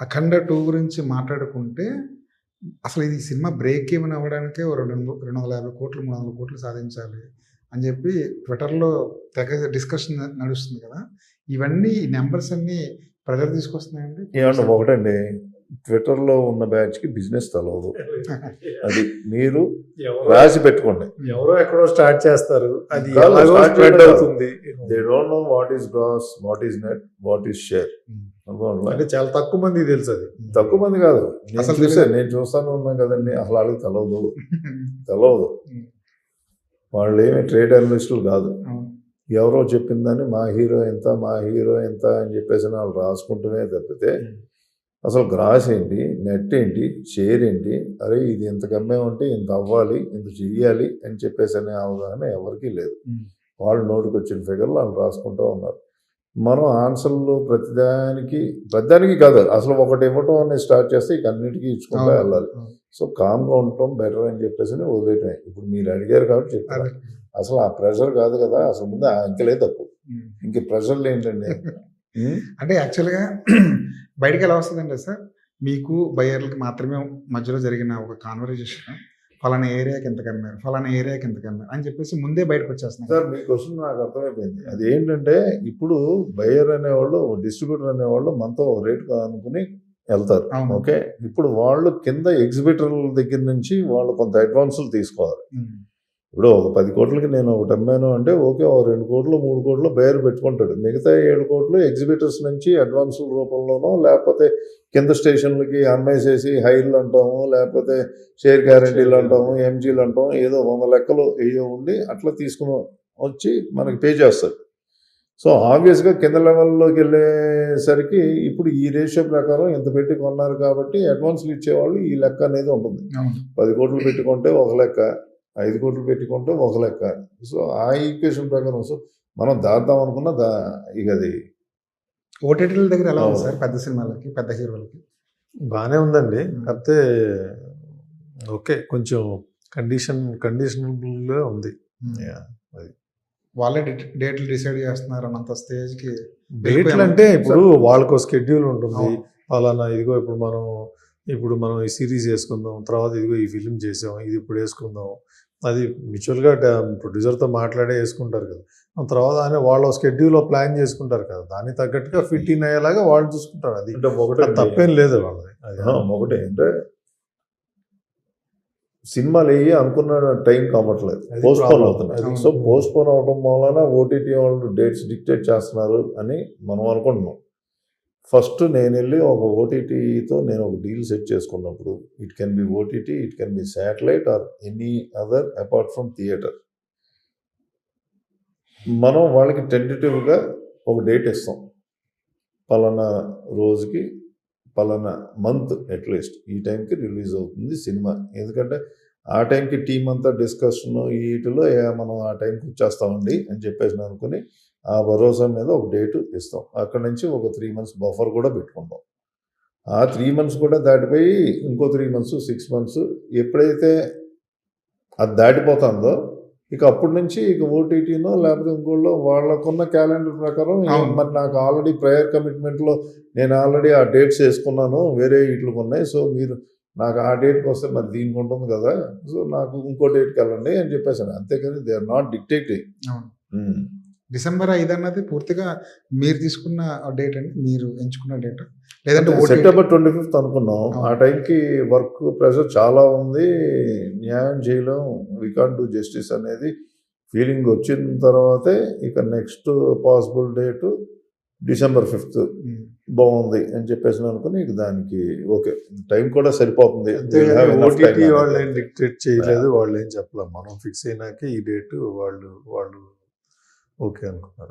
అఖండ two గురించి మాట్లాడుకుంటే అసలు ఇది సినిమా బ్రేక్ ఏమైనా అవ్వడానికే రెండు రెండు వందల యాభై కోట్లు మూడు వందల కోట్లు సాధించాలి అని చెప్పి ట్విట్టర్లో తెగ డిస్కషన్ నడుస్తుంది కదా. ఇవన్నీ ఈ నెంబర్స్ అన్నీ ప్రజలు తీసుకొస్తున్నాయండి? ఏమన్నా ఒకటండి. ట్విట్టర్లో ఉన్న బ్యాచ్కి బిజినెస్ తెలవదు. అది మీరు రాసి పెట్టుకోండి. ఎవరో ఎక్కడో స్టార్ట్ చేస్తారు. అది అవుతుంది. They don't know what is gross what is net what is share అంటే చాలా తక్కువ మంది తెలుసు అది. తక్కువ మంది కాదు. అసలు చూసా తెలియదు. నేను చూస్తాను ఉన్నాను కదండి. అసలు వాళ్ళకి తెలవదు. తెలవదు. వాళ్ళు ఏమి ట్రేడ్ అనలిస్టులు కాదు. ఎవరో చెప్పిందని మా హీరో ఎంత మా హీరో ఎంత అని చెప్పేసి వాళ్ళు రాసుకుంటూనే తప్పితే అసలు గ్రాస్ ఏంటి నెట్ ఏంటి షేర్ ఏంటి అరే ఇది ఇంత ఉంటే ఇంత అవ్వాలి ఇంత చెయ్యాలి అని చెప్పేసి అనే అవగాహన ఎవరికీ లేదు. వాళ్ళు నోటికి వచ్చిన ఫిగర్లు వాళ్ళు రాసుకుంటూ ఉన్నారు మనం ఆన్సర్లు ప్రతిదానికి ప్రతిదానికి కాదు అసలు ఒకటి ఇవ్వటం అనేది స్టార్ట్ చేస్తే ఇక అన్నిటికీ ఇచ్చుకుంటూ. వెళ్ళాలి. సో కామ్గా ఉండటం బెటర్ అని చెప్పేసి వదిలేయటమే ఇప్పుడు మీరు అడిగారు కాబట్టి అదే. అసలు ఆ ప్రెషర్ కాదు కదా అసలు ముందు ఆ అంకెలే తప్పు. ఇంక ప్రెషర్లు ఏంటండి? అంటే యాక్చువల్గా బయటికి ఎలా వస్తుందంటే సార్ మీకు బయ్యర్లకి మాత్రమే మధ్యలో జరిగిన ఒక కాన్వర్జేషన్ ఫలానా ఏరియాకి ఎంత కమ్మారు? ఫలానా ఏరియాకి ఎంత కమ్మారు? అని చెప్పేసి ముందే బయటకు వచ్చేస్తున్నారు సార్ మీ క్వశ్చన్ నాకు అర్థమైపోయింది. అది ఏంటంటే ఇప్పుడు బయర్ అనేవాళ్ళు డిస్ట్రిబ్యూటర్ అనేవాళ్ళు మనతో రేట్ అనుకుని వెళ్తారు. అవును. ఓకే? ఇప్పుడు వాళ్ళు కింద ఎగ్జిబిటర్ల దగ్గర నుంచి వాళ్ళు కొంత అడ్వాన్సులు తీసుకోవాలి. ఇప్పుడు ఒక పది కోట్లకి నేను ఒకటి అమ్మాను అంటే ఓకే ఒక రెండు కోట్లు మూడు కోట్లు బయర్ పెట్టుకుంటాడు. మిగతా ఏడు కోట్లు ఎగ్జిబిటర్స్ నుంచి అడ్వాన్సుల రూపంలోనో లేకపోతే కింద స్టేషన్లకి అమ్మేసేసి హైర్లు అంటాము లేకపోతే షేర్ గ్యారంటీలు అంటాము ఎంజీలు అంటాము ఏదో వంద లెక్కలు ఏయో ఉండి అట్లా తీసుకుని వచ్చి మనకి పే చేస్తాడు సో ఆబ్వియస్గా కింద లెవెల్లోకి వెళ్ళేసరికి ఇప్పుడు ఈ రేషియో ప్రకారం ఇంత పెట్టి కొన్నారు కాబట్టి అడ్వాన్స్లు ఇచ్చేవాళ్ళు ఈ లెక్క అనేది ఉంటుంది. పది కోట్లు పెట్టుకుంటే ఒక లెక్క ఐదు కోట్లు పెట్టుకుంటే ఒక లెక్క. సో ఆ ఈక్వేషన్ ప్రకారం సో మనం దాద్దాం అనుకున్న దా ఇక అది. ఓటీటీల దగ్గర ఎలా ఉంది. సార్? పెద్ద సినిమాలకి పెద్ద హీరోలకి? బాగానే ఉందండి. కాకపోతే ఓకే కొంచెం కండిషన్ కండిషనబుల్గా ఉంది. Yeah. వాళ్ళే డేట్లు డిసైడ్ చేస్తున్నారు అన్నంత స్టేజ్కి డేట్లు అంటే ఇప్పుడు వాళ్ళకు స్కెడ్యూల్ ఉంటుంది. అలానా ఇదిగో ఇప్పుడు మనం ఇప్పుడు మనం ఈ సిరీస్ వేసుకుందాం తర్వాత ఇదిగో ఈ ఫిలిం చేసాం ఇది ఇప్పుడు వేసుకుందాం అది మ్యూచువల్గా ప్రొడ్యూసర్తో మాట్లాడే వేసుకుంటారు కదా. తర్వాత ఆయన వాళ్ళ స్కెడ్యూల్లో ప్లాన్ చేసుకుంటారు కదా. దానికి తగ్గట్టుగా ఫిట్ ఇన్ అయ్యేలాగా వాళ్ళు చూసుకుంటారు. అది ఒకటే తప్పేం లేదు వాళ్ళది. ఒకటే. అంటే సినిమాలు అయ్యి అనుకున్న టైం కావట్లేదు. పోస్ట్పోన్. అవుతున్నాయి. సో పోస్ట్పోన్ అవడం వలన ఓటీటీ వాళ్ళు డేట్స్ డిక్టేట్ చేస్తున్నారు అని మనం అనుకుంటున్నాం. ఫస్ట్ నేను వెళ్ళి ఒక ఓటీటీతో నేను ఒక డీల్ సెట్ చేసుకున్నప్పుడు it can be OTT it can be satellite or any other apart from theatre. మనం వాళ్ళకి టెంటేటివ్గా ఒక డేట్ ఇస్తాం. పలానా రోజుకి పలానా మంత్ అట్లీస్ట్ ఈ టైంకి రిలీజ్ అవుతుంది సినిమా. ఎందుకంటే ఆ టైంకి టీం అంతా డిస్కషన్ వీటిలో మనం ఆ టైంకి వచ్చేస్తామండి అని చెప్పేసి అనుకుని ఆ భరోసా మీద ఒక డేట్ ఇస్తాం. అక్కడ నుంచి ఒక త్రీ మంత్స్ బఫర్ కూడా పెట్టుకుంటాం. ఆ త్రీ మంత్స్ కూడా దాటిపోయి ఇంకో త్రీ మంత్స్ సిక్స్ మంత్స్ ఎప్పుడైతే అది దాటిపోతుందో ఇక అప్పటి నుంచి ఇక ఓటీటీనో లేకపోతే ఇంకోళ్ళు వాళ్ళకున్న క్యాలెండర్ ప్రకారం. మరి నాకు ఆల్రెడీ ప్రయర్ కమిట్మెంట్లో నేను ఆల్రెడీ ఆ డేట్స్ వేసుకున్నాను. వేరే వీటికి ఉన్నాయి సో మీరు నాకు ఆ డేట్కి వస్తే మరి దీనికి ఉంటుంది కదా. సో నాకు ఇంకో డేట్కి వెళ్ళండి అని చెప్పేసాను. అంతేకాని they are not dictating. December ఐదు అన్నది పూర్తిగా మీరు తీసుకున్న డేట్ అండి మీరు ఎంచుకున్న డేట్ లేదంటే సెప్టెంబర్ ట్వంటీ ఫిఫ్త్ అనుకున్నాం. ఆ టైంకి వర్క్ ప్రెషర్ చాలా ఉంది. న్యాయం చేయలేం. వీ కాంట్ డూ జస్టిస్ అనేది ఫీలింగ్ వచ్చిన తర్వాతే ఇక next possible date December fifth. బాగుంది అని చెప్పేసి అనుకుని ఇక దానికి ఓకే. టైం కూడా సరిపోతుంది. ఓటీటీ వాళ్ళు. ఏం డిక్టేట్ చేయలేదు వాళ్ళు ఏం చెప్పలేం మనం ఫిక్స్ అయినాక ఈ డేట్ వాళ్ళు వాళ్ళు ఓకే అనుకున్నారు.